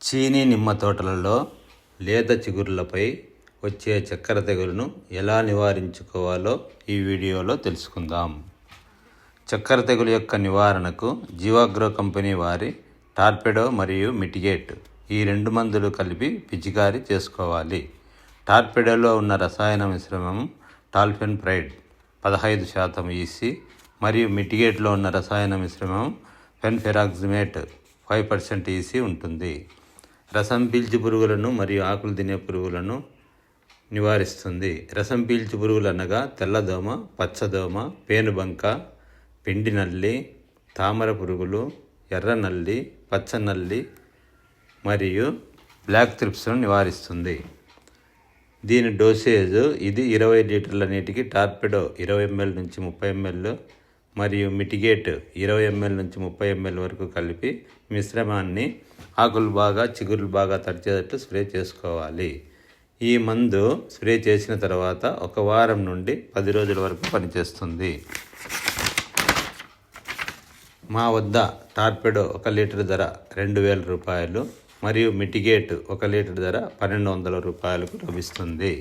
చీనీ నిమ్మ తోటలలో లేత చిగురులపై వచ్చే చక్కెర తెగులును ఎలా నివారించుకోవాలో ఈ వీడియోలో తెలుసుకుందాం. చక్కెర తెగులు యొక్క నివారణకు జీవాగ్రో కంపెనీ వారి టార్పెడో మరియు మిటిగేట్ ఈ రెండు మందులు కలిపి పిచికారీ చేసుకోవాలి. టార్పెడోలో ఉన్న రసాయన మిశ్రమం టాల్ఫెన్ ప్రైడ్ పదహైదు శాతం ఈసీ మరియు మిటిగేట్లో ఉన్న రసాయన మిశ్రమం ఫెన్ఫెరాక్సిమేట్ ఫైవ్ పర్సెంట్ ఈసీ ఉంటుంది. రసం పీల్చి పురుగులను మరియు ఆకులు తినే పురుగులను నివారిస్తుంది. రసం పీల్చి పురుగులు అనగా తెల్లదోమ పచ్చదోమ పేనుబంక పిండి నల్లి తామర పురుగులు ఎర్ర నల్లి పచ్చ నల్లి మరియు బ్లాక్ త్రిప్స్ను నివారిస్తుంది. దీని డోసేజ్ ఇది ఇరవై లీటర్ల నీటికి టార్పెడో ఇరవై ఎంఎల్ నుంచి ముప్పై ఎంఎల్ మరియు మిటిగేట్ ఇరవై ఎంఎల్ నుంచి ముప్పై ఎంఎల్ వరకు కలిపి మిశ్రమాన్ని ఆకులు బాగా చిగురులు బాగా తడిచేటట్టు స్ప్రే చేసుకోవాలి. ఈ మందు స్ప్రే చేసిన తర్వాత ఒక వారం నుండి పది రోజుల వరకు పనిచేస్తుంది. మా వద్ద టార్పెడో ఒక లీటర్ ధర రెండు వేల రూపాయలు మరియు మిటిగేట్ ఒక లీటర్ ధర పన్నెండు వందల రూపాయలకు లభిస్తుంది.